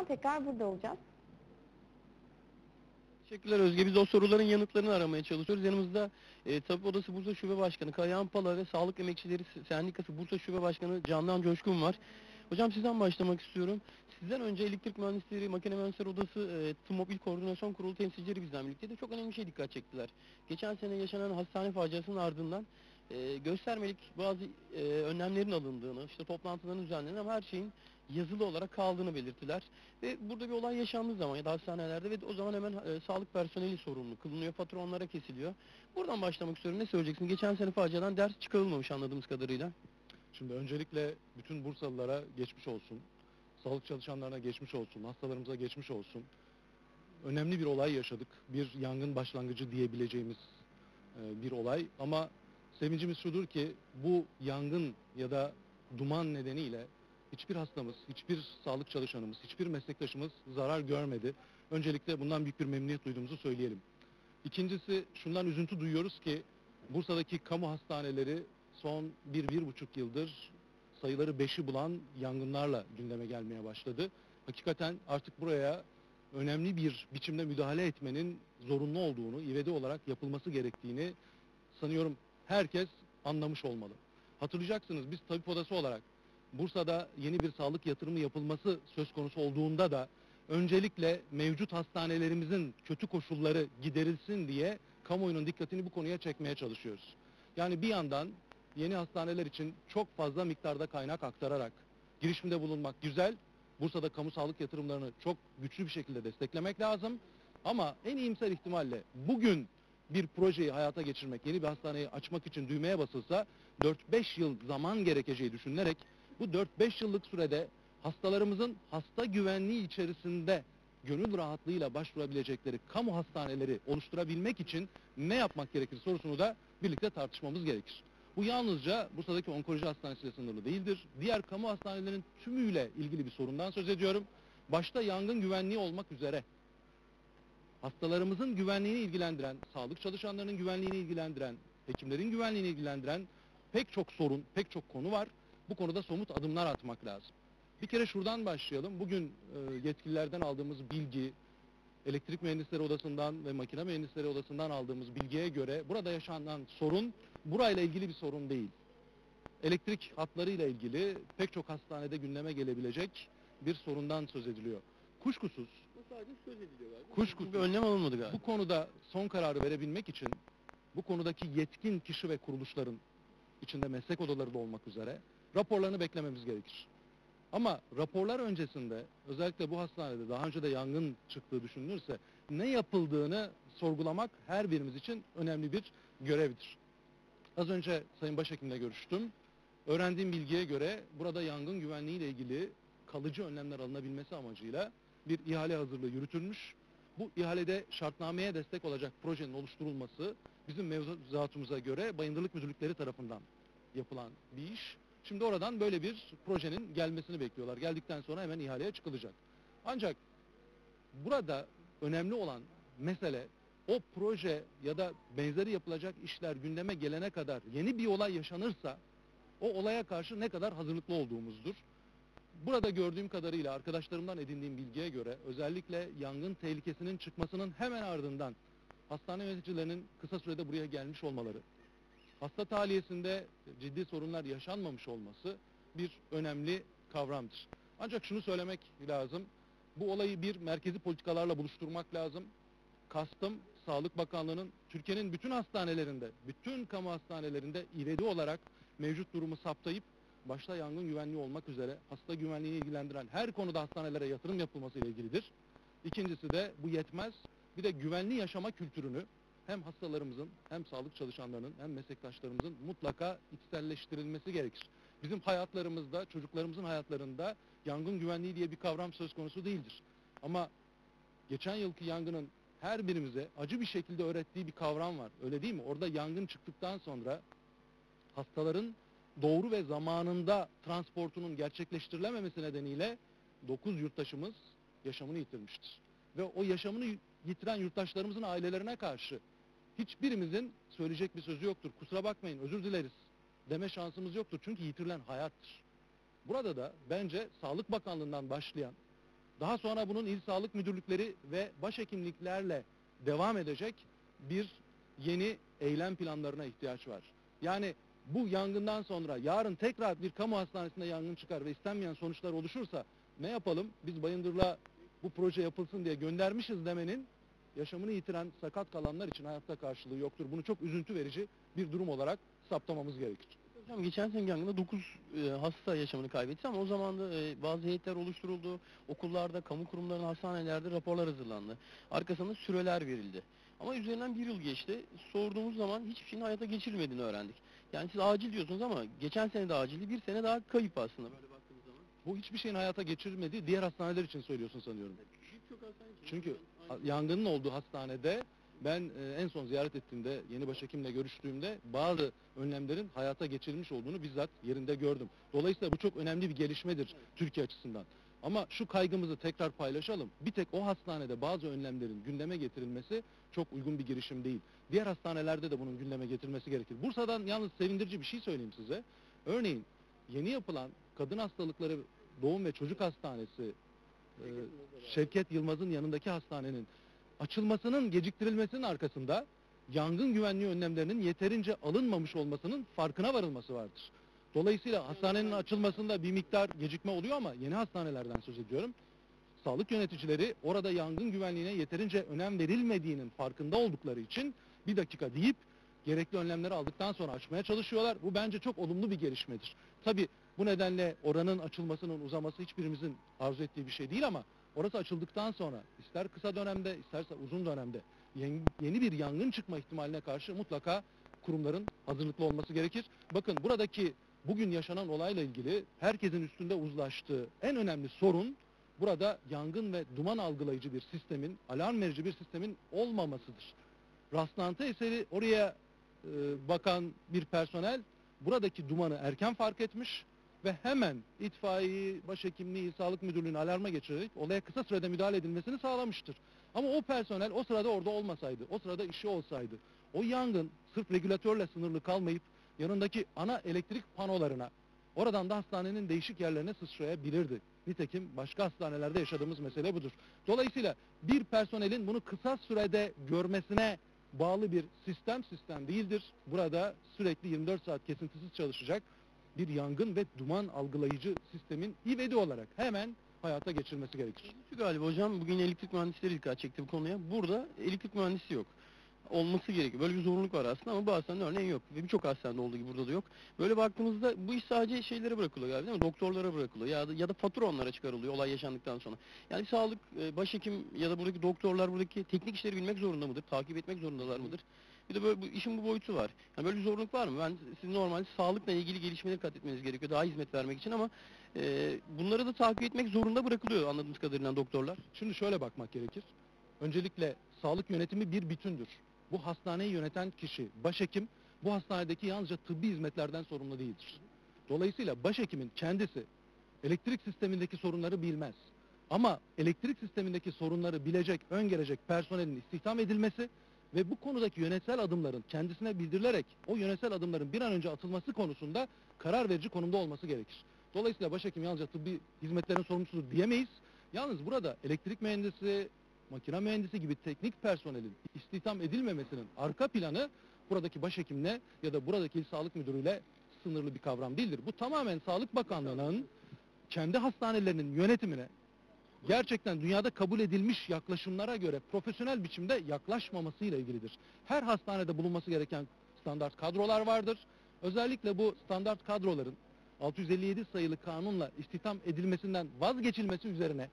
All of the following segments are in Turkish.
tekrar burada olacağız. Teşekkürler Özge. Biz o soruların yanıtlarını aramaya çalışıyoruz. Yanımızda e, Tabip Odası Bursa Şube Başkanı Kayahan Pala ve Sağlık Emekçileri Sendikası Bursa Şube Başkanı Candan Coşkun var. Hocam sizden başlamak istiyorum. Sizden önce Elektrik Mühendisleri, Makine Mühendisleri Odası, e, TMOB Koordinasyon Kurulu temsilcileri bizden birlikteydi. Çok önemli bir şey dikkat çektiler. Geçen sene yaşanan hastane faciasının ardından e, göstermelik bazı e, önlemlerin alındığını, işte toplantıların düzenlendiğini ama her şeyin yazılı olarak kaldığını belirttiler. Ve burada bir olay yaşandığı zaman ya da hastanelerde ve o zaman hemen e, sağlık personeli sorumlu kılınıyor, fatura onlara kesiliyor. Buradan başlamak istiyorum. Ne söyleyeceksin? Geçen sene faciadan ders çıkarılmamış anladığımız kadarıyla. Şimdi öncelikle bütün Bursalılara geçmiş olsun. Sağlık çalışanlarına geçmiş olsun. Hastalarımıza geçmiş olsun. Önemli bir olay yaşadık. Bir yangın başlangıcı diyebileceğimiz e, bir olay. Ama sevincimiz şudur ki bu yangın ya da duman nedeniyle hiçbir hastamız, hiçbir sağlık çalışanımız, hiçbir meslektaşımız zarar görmedi. Öncelikle bundan büyük bir memnuniyet duyduğumuzu söyleyelim. İkincisi şundan üzüntü duyuyoruz ki Bursa'daki kamu hastaneleri son bir, bir buçuk yıldır sayıları beşi bulan yangınlarla gündeme gelmeye başladı. Hakikaten artık buraya önemli bir biçimde müdahale etmenin zorunlu olduğunu, ivedi olarak yapılması gerektiğini sanıyorum herkes anlamış olmalı. Hatırlayacaksınız biz tabip odası olarak Bursa'da yeni bir sağlık yatırımı yapılması söz konusu olduğunda da öncelikle mevcut hastanelerimizin kötü koşulları giderilsin diye kamuoyunun dikkatini bu konuya çekmeye çalışıyoruz. Yani bir yandan yeni hastaneler için çok fazla miktarda kaynak aktararak girişimde bulunmak güzel. Bursa'da kamu sağlık yatırımlarını çok güçlü bir şekilde desteklemek lazım. Ama en iyimser ihtimalle bugün bir projeyi hayata geçirmek, yeni bir hastaneyi açmak için düğmeye basılsa 4-5 yıl zaman gerekeceği düşünülerek bu 4-5 yıllık sürede hastalarımızın hasta güvenliği içerisinde gönül rahatlığıyla başvurabilecekleri kamu hastaneleri oluşturabilmek için ne yapmak gerekir sorusunu da birlikte tartışmamız gerekir. Bu yalnızca Bursa'daki onkoloji hastanesiyle sınırlı değildir. Diğer kamu hastanelerinin tümüyle ilgili bir sorundan söz ediyorum. Başta yangın güvenliği olmak üzere hastalarımızın güvenliğini ilgilendiren, sağlık çalışanlarının güvenliğini ilgilendiren, hekimlerin güvenliğini ilgilendiren pek çok sorun, pek çok konu var. Bu konuda somut adımlar atmak lazım. Bir kere şuradan başlayalım. Bugün e, yetkililerden aldığımız bilgi, Elektrik Mühendisleri Odası'ndan ve Makine Mühendisleri Odası'ndan aldığımız bilgiye göre burada yaşanan sorun burayla ilgili bir sorun değil. Elektrik hatlarıyla ilgili pek çok hastanede gündeme gelebilecek bir sorundan söz ediliyor. Kuşkusuz Bu sadece söz ediliyor galiba. Kuşkusuz. Bir önlem alınmadı galiba. bu konuda son kararı verebilmek için bu konudaki yetkin kişi ve kuruluşların içinde meslek odaları da olmak üzere raporlarını beklememiz gerekir. Ama raporlar öncesinde özellikle bu hastanede daha önce de yangın çıktığı düşünülürse ne yapıldığını sorgulamak her birimiz için önemli bir görevdir. Az önce Sayın Başhekimle görüştüm. Öğrendiğim bilgiye göre burada yangın güvenliği ile ilgili kalıcı önlemler alınabilmesi amacıyla bir ihale hazırlığı yürütülmüş. Bu ihalede şartnameye destek olacak projenin oluşturulması bizim mevzuatımıza göre Bayındırlık Müdürlükleri tarafından yapılan bir iş. Şimdi oradan böyle bir projenin gelmesini bekliyorlar. Geldikten sonra hemen ihaleye çıkılacak. Ancak burada önemli olan mesele o proje ya da benzeri yapılacak işler gündeme gelene kadar yeni bir olay yaşanırsa o olaya karşı ne kadar hazırlıklı olduğumuzdur. Burada gördüğüm kadarıyla arkadaşlarımdan edindiğim bilgiye göre özellikle yangın tehlikesinin çıkmasının hemen ardından hastane yöneticilerinin kısa sürede buraya gelmiş olmaları, hasta tahliyesinde ciddi sorunlar yaşanmamış olması bir önemli kavramdır. Ancak şunu söylemek lazım. Bu olayı bir merkezi politikalarla buluşturmak lazım. Kastım Sağlık Bakanlığı'nın Türkiye'nin bütün hastanelerinde, bütün kamu hastanelerinde ivedi olarak mevcut durumu saptayıp başta yangın güvenliği olmak üzere hasta güvenliğini ilgilendiren her konuda hastanelere yatırım yapılması ile ilgilidir. İkincisi de bu yetmez. Bir de güvenli yaşama kültürünü hem hastalarımızın hem sağlık çalışanlarının hem meslektaşlarımızın mutlaka içselleştirilmesi gerekir. Bizim hayatlarımızda, çocuklarımızın hayatlarında yangın güvenliği diye bir kavram söz konusu değildir. Ama geçen yılki yangının her birimize acı bir şekilde öğrettiği bir kavram var. Öyle değil mi? Orada yangın çıktıktan sonra hastaların doğru ve zamanında transportunun gerçekleştirilememesi nedeniyle 9 yurttaşımız yaşamını yitirmiştir. Ve o yaşamını yitiren yurttaşlarımızın ailelerine karşı hiçbirimizin söyleyecek bir sözü yoktur. Kusura bakmayın özür dileriz deme şansımız yoktur. Çünkü yitirilen hayattır. Burada da bence Sağlık Bakanlığı'ndan başlayan Daha sonra bunun il sağlık müdürlükleri ve başhekimliklerle devam edecek bir yeni eylem planlarına ihtiyaç var. Yani bu yangından sonra yarın tekrar bir kamu hastanesinde yangın çıkar ve istenmeyen sonuçlar oluşursa ne yapalım? Biz Bayındır'la bu proje yapılsın diye göndermişiz demenin yaşamını yitiren sakat kalanlar için hayatta karşılığı yoktur. Bunu çok üzüntü verici bir durum olarak saptamamız gerekir. Hocam geçen sene yangında 9 hasta yaşamını kaybetti ama o zaman da e, bazı heyetler oluşturuldu. Okullarda, kamu kurumlarının, hastanelerde raporlar hazırlandı. Arkasında süreler verildi. Ama üzerinden bir yıl geçti. Sorduğumuz zaman hiçbir şeyin hayata geçirilmediğini öğrendik. Yani siz acil diyorsunuz ama geçen sene de acildi. Bir sene daha kayıp aslında böyle baktığımız zaman. Bu hiçbir şeyin hayata geçirmediği diğer hastaneler için söylüyorsun sanıyorum. Birçok hastane için. Çünkü yangının olduğu hastanede ben e, en son ziyaret ettiğimde, yeni başhekimle görüştüğümde bazı önlemlerin hayata geçirilmiş olduğunu bizzat yerinde gördüm. Dolayısıyla bu çok önemli bir gelişmedir Türkiye açısından. Ama şu kaygımızı tekrar paylaşalım. Bir tek o hastanede bazı önlemlerin gündeme getirilmesi çok uygun bir girişim değil. Diğer hastanelerde de bunun gündeme getirilmesi gerekir. Bursa'dan yalnız sevindirici bir şey söyleyeyim size. Örneğin yeni yapılan kadın hastalıkları doğum ve çocuk hastanesi e, Şevket Yılmaz'ın yanındaki hastanenin açılmasının geciktirilmesinin arkasında yangın güvenliği önlemlerinin yeterince alınmamış olmasının farkına varılması vardır. Dolayısıyla hastanenin açılmasında bir miktar gecikme oluyor ama yeni hastanelerden söz ediyorum. Sağlık yöneticileri orada yangın güvenliğine yeterince önem verilmediğinin farkında oldukları için bir dakika deyip gerekli önlemleri aldıktan sonra açmaya çalışıyorlar. Bu bence çok olumlu bir gelişmedir. Tabi bu nedenle oranın açılmasının uzaması hiçbirimizin arzu ettiği bir şey değil ama orası açıldıktan sonra ister kısa dönemde isterse uzun dönemde yeni- yeni bir yangın çıkma ihtimaline karşı mutlaka kurumların hazırlıklı olması gerekir. Bakın buradaki bugün yaşanan olayla ilgili herkesin üstünde uzlaştığı en önemli sorun burada yangın ve duman algılayıcı bir sistemin, alarm verici bir sistemin olmamasıdır. Rastlantı eseri oraya e, bakan bir personel buradaki dumanı erken fark etmiş ve hemen itfaiye, başhekimliği, sağlık müdürlüğünü alarma geçirerek olaya kısa sürede müdahale edilmesini sağlamıştır. Ama o personel o sırada orada olmasaydı, o sırada işi olsaydı, o yangın sırf regülatörle sınırlı kalmayıp yanındaki ana elektrik panolarına, oradan da hastanenin değişik yerlerine sıçrayabilirdi. Nitekim başka hastanelerde yaşadığımız mesele budur. Dolayısıyla bir personelin bunu kısa sürede görmesine bağlı bir sistem sistem değildir. Burada sürekli 24 saat kesintisiz çalışacak bir yangın ve duman algılayıcı sistemin ivedi olarak hemen hayata geçirilmesi gerekir. Galiba hocam bugün elektrik mühendisleri dikkat çekti bu konuya. Burada elektrik mühendisi yok. Olması gerekiyor. Böyle bir zorunluluk var aslında ama bu hastanede örneğin yok. Ve birçok hastanede olduğu gibi burada da yok. Böyle baktığımızda bu iş sadece şeylere bırakılıyor galiba değil mi? Doktorlara bırakılıyor ya da, ya da fatura onlara çıkarılıyor olay yaşandıktan sonra. Yani sağlık, e, başhekim ya da buradaki doktorlar buradaki teknik işleri bilmek zorunda mıdır? Takip etmek zorundalar mıdır? Bir de böyle bu işin bu boyutu var. Yani böyle bir zorunluluk var mı? Ben siz normalde sağlıkla ilgili gelişmeleri kat etmeniz gerekiyor daha hizmet vermek için ama e, bunları da takip etmek zorunda bırakılıyor anladığımız kadarıyla doktorlar. Şimdi şöyle bakmak gerekir. Öncelikle sağlık yönetimi bir bütündür. Bu hastaneyi yöneten kişi, başhekim, bu hastanedeki yalnızca tıbbi hizmetlerden sorumlu değildir. Dolayısıyla başhekimin kendisi elektrik sistemindeki sorunları bilmez. Ama elektrik sistemindeki sorunları bilecek, öngörecek personelin istihdam edilmesi ve bu konudaki yönetsel adımların kendisine bildirilerek o yönetsel adımların bir an önce atılması konusunda karar verici konumda olması gerekir. Dolayısıyla başhekim yalnızca tıbbi hizmetlerin sorumlusudur diyemeyiz. Yalnız burada elektrik mühendisi, makine mühendisi gibi teknik personelin istihdam edilmemesinin arka planı buradaki başhekimle ya da buradaki il sağlık müdürüyle sınırlı bir kavram değildir. Bu tamamen Sağlık Bakanlığı'nın kendi hastanelerinin yönetimine gerçekten dünyada kabul edilmiş yaklaşımlara göre profesyonel biçimde yaklaşmamasıyla ilgilidir. Her hastanede bulunması gereken standart kadrolar vardır. Özellikle bu standart kadroların 657 sayılı kanunla istihdam edilmesinden vazgeçilmesi üzerine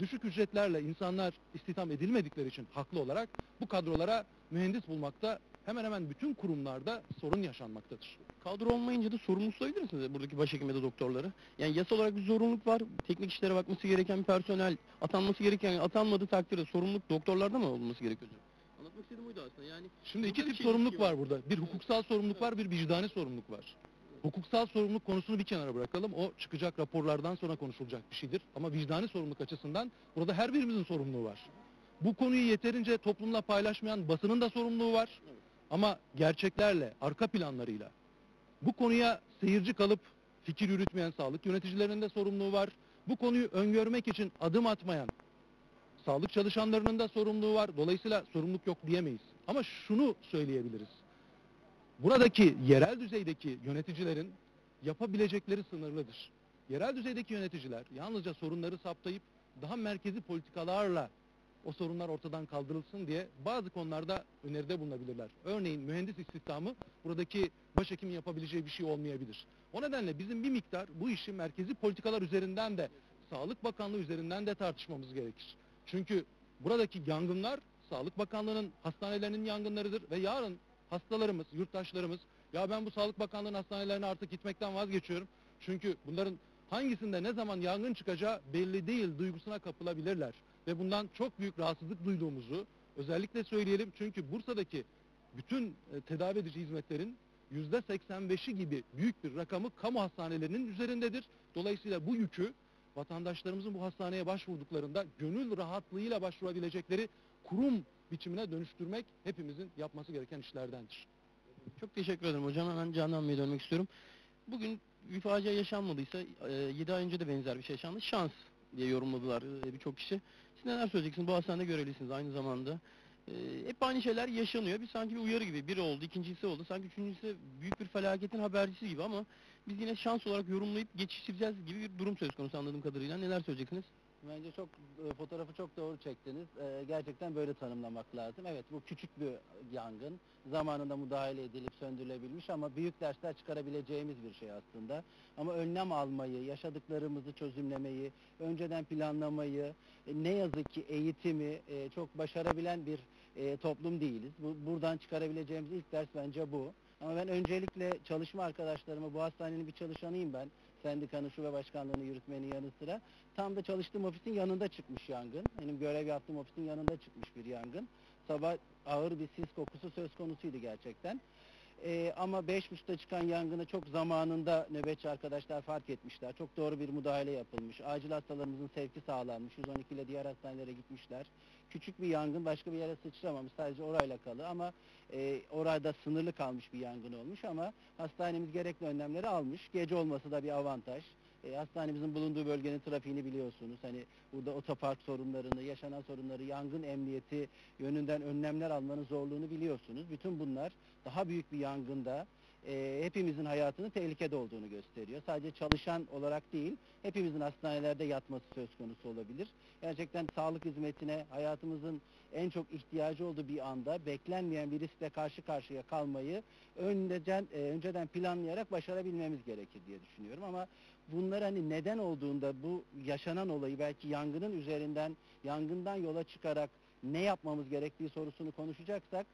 düşük ücretlerle insanlar istihdam edilmedikleri için haklı olarak bu kadrolara mühendis bulmakta hemen hemen bütün kurumlarda sorun yaşanmaktadır. Kadro olmayınca da sorumlu sayılır mısınız buradaki başhekim ya da doktorları? Yani yasal olarak bir zorunluluk var. Teknik işlere bakması gereken bir personel atanması gereken atanmadığı takdirde sorumluluk doktorlarda mı olması gerekiyor? Anlatmak istediğim buydu aslında yani. Şimdi iki tip şey sorumluluk var. var burada. Bir hukuksal sorumluluk var, bir vicdani sorumluluk var. Hukuksal sorumluluk konusunu bir kenara bırakalım. O çıkacak raporlardan sonra konuşulacak bir şeydir. Ama vicdani sorumluluk açısından burada her birimizin sorumluluğu var. Bu konuyu yeterince toplumla paylaşmayan basının da sorumluluğu var. Ama gerçeklerle, arka planlarıyla bu konuya seyirci kalıp fikir yürütmeyen sağlık yöneticilerinin de sorumluluğu var. Bu konuyu öngörmek için adım atmayan sağlık çalışanlarının da sorumluluğu var. Dolayısıyla sorumluluk yok diyemeyiz. Ama şunu söyleyebiliriz. Buradaki yerel düzeydeki yöneticilerin yapabilecekleri sınırlıdır. Yerel düzeydeki yöneticiler yalnızca sorunları saptayıp daha merkezi politikalarla o sorunlar ortadan kaldırılsın diye bazı konularda öneride bulunabilirler. Örneğin mühendis istihdamı buradaki başhekimin yapabileceği bir şey olmayabilir. O nedenle bizim bir miktar bu işi merkezi politikalar üzerinden de Sağlık Bakanlığı üzerinden de tartışmamız gerekir. Çünkü buradaki yangınlar Sağlık Bakanlığı'nın hastanelerinin yangınlarıdır ve yarın hastalarımız, yurttaşlarımız ya ben bu Sağlık Bakanlığı'nın hastanelerine artık gitmekten vazgeçiyorum. Çünkü bunların hangisinde ne zaman yangın çıkacağı belli değil duygusuna kapılabilirler. Ve bundan çok büyük rahatsızlık duyduğumuzu özellikle söyleyelim. Çünkü Bursa'daki bütün e, tedavi edici hizmetlerin %85'i gibi büyük bir rakamı kamu hastanelerinin üzerindedir. Dolayısıyla bu yükü vatandaşlarımızın bu hastaneye başvurduklarında gönül rahatlığıyla başvurabilecekleri kurum biçimine dönüştürmek hepimizin yapması gereken işlerdendir. Çok teşekkür ederim hocam. Hemen Canan Bey'e dönmek istiyorum. Bugün bir facia yaşanmadıysa 7 ay önce de benzer bir şey yaşandı. Şans diye yorumladılar e, birçok kişi. Siz neler söyleyeceksiniz? Bu hastanede görevlisiniz aynı zamanda. E, hep aynı şeyler yaşanıyor. Bir sanki bir uyarı gibi. Biri oldu, ikincisi oldu. Sanki üçüncüsü büyük bir felaketin habercisi gibi ama biz yine şans olarak yorumlayıp geçiştireceğiz gibi bir durum söz konusu anladığım kadarıyla. Neler söyleyeceksiniz? Bence çok e, fotoğrafı çok doğru çektiniz. E, gerçekten böyle tanımlamak lazım. Evet bu küçük bir yangın. Zamanında müdahale edilip söndürülebilmiş ama büyük dersler çıkarabileceğimiz bir şey aslında. Ama önlem almayı, yaşadıklarımızı çözümlemeyi, önceden planlamayı, e, ne yazık ki eğitimi e, çok başarabilen bir e, toplum değiliz. Bu, buradan çıkarabileceğimiz ilk ders bence bu. Ama ben öncelikle çalışma arkadaşlarıma, bu hastanenin bir çalışanıyım ben. Sendikanın şube başkanlığını yürütmenin yanı sıra. Tam da çalıştığım ofisin yanında çıkmış yangın. Benim görev yaptığım ofisin yanında çıkmış bir yangın. Sabah ağır bir sis kokusu söz konusuydu gerçekten. Ee, ama beş buçukta çıkan yangını çok zamanında nöbetçi arkadaşlar fark etmişler. Çok doğru bir müdahale yapılmış. Acil hastalarımızın sevki sağlanmış. 112 ile diğer hastanelere gitmişler. Küçük bir yangın başka bir yere sıçramamış. Sadece orayla kalı ama e, orada sınırlı kalmış bir yangın olmuş ama hastanemiz gerekli önlemleri almış. Gece olması da bir avantaj. E, hastanemizin bulunduğu bölgenin trafiğini biliyorsunuz. Hani burada otopark sorunlarını, yaşanan sorunları, yangın emniyeti yönünden önlemler almanın zorluğunu biliyorsunuz. Bütün bunlar daha büyük bir yangında e, hepimizin hayatının tehlikede olduğunu gösteriyor. Sadece çalışan olarak değil, hepimizin hastanelerde yatması söz konusu olabilir. Gerçekten sağlık hizmetine hayatımızın en çok ihtiyacı olduğu bir anda beklenmeyen bir riskle karşı karşıya kalmayı önceden, e, önceden planlayarak başarabilmemiz gerekir diye düşünüyorum. Ama bunlar hani neden olduğunda bu yaşanan olayı belki yangının üzerinden, yangından yola çıkarak ne yapmamız gerektiği sorusunu konuşacaksak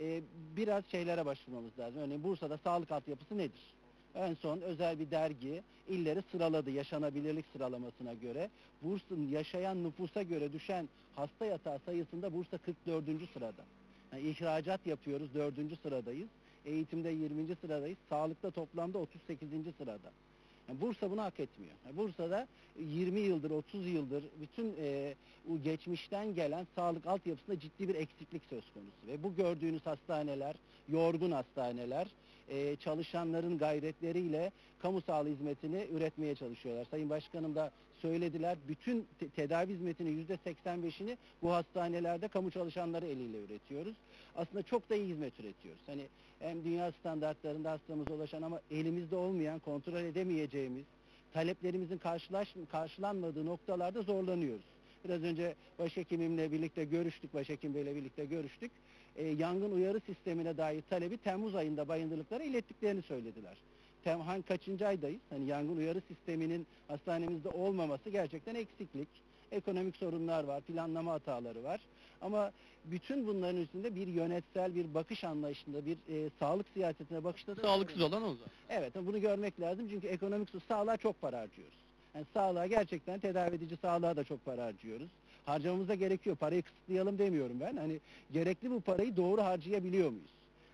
e, biraz şeylere başvurmamız lazım. Örneğin Bursa'da sağlık altyapısı nedir? En son özel bir dergi illeri sıraladı yaşanabilirlik sıralamasına göre. Bursa'nın yaşayan nüfusa göre düşen hasta yatağı sayısında Bursa 44. sırada. Yani ihracat yapıyoruz 4. sıradayız. Eğitimde 20. sıradayız. Sağlıkta toplamda 38. sırada. Bursa bunu hak etmiyor. Bursa'da 20 yıldır, 30 yıldır bütün e, o geçmişten gelen sağlık altyapısında ciddi bir eksiklik söz konusu. Ve bu gördüğünüz hastaneler, yorgun hastaneler, e, çalışanların gayretleriyle kamu sağlığı hizmetini üretmeye çalışıyorlar. Sayın Başkanım da söylediler. Bütün te- tedavi hizmetinin %85'ini bu hastanelerde kamu çalışanları eliyle üretiyoruz. Aslında çok da iyi hizmet üretiyoruz. Hani hem dünya standartlarında hastamıza ulaşan ama elimizde olmayan, kontrol edemeyeceğimiz, taleplerimizin karşılaş, karşılanmadığı noktalarda zorlanıyoruz. Biraz önce başhekimimle birlikte görüştük, başhekim beyle birlikte görüştük. Ee, yangın uyarı sistemine dair talebi Temmuz ayında bayındırlıklara ilettiklerini söylediler. Tem, hangi kaçıncı aydayız? Hani yangın uyarı sisteminin hastanemizde olmaması gerçekten eksiklik. Ekonomik sorunlar var, planlama hataları var. Ama bütün bunların üstünde bir yönetsel, bir bakış anlayışında, bir e, sağlık siyasetine bakışta. Sağlıksız olan o zaten. Evet bunu görmek lazım çünkü ekonomik sağlığa çok para harcıyoruz. Yani sağlığa gerçekten tedavi edici sağlığa da çok para harcıyoruz. Harcamamız da gerekiyor. Parayı kısıtlayalım demiyorum ben. Hani gerekli bu parayı doğru harcayabiliyor muyuz?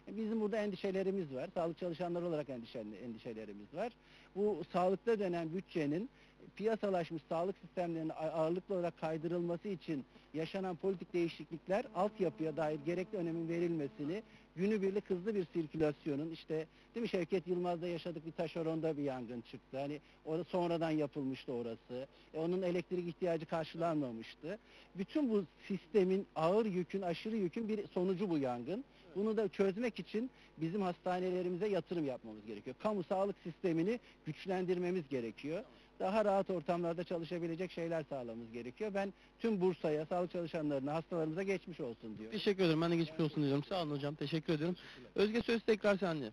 Yani Bizim burada endişelerimiz var. Sağlık çalışanları olarak endişe, endişelerimiz var. Bu sağlıkta dönen bütçenin piyasalaşmış sağlık sistemlerinin ağırlıklı olarak kaydırılması için yaşanan politik değişiklikler altyapıya dair gerekli önemin verilmesini günübirlik hızlı bir sirkülasyonun işte değil mi Şevket Yılmaz'da yaşadık bir taşeronda bir yangın çıktı. Hani orası sonradan yapılmıştı orası. E, onun elektrik ihtiyacı karşılanmamıştı. Bütün bu sistemin ağır yükün, aşırı yükün bir sonucu bu yangın. Bunu da çözmek için bizim hastanelerimize yatırım yapmamız gerekiyor. Kamu sağlık sistemini güçlendirmemiz gerekiyor. Daha rahat ortamlarda çalışabilecek şeyler sağlamamız gerekiyor. Ben tüm Bursa'ya, sağlık çalışanlarına, hastalarımıza geçmiş olsun diyorum. Teşekkür ederim. Ben de geçmiş olsun diyorum. Sağ olun hocam. Teşekkür ediyorum. Özge söz tekrar sende.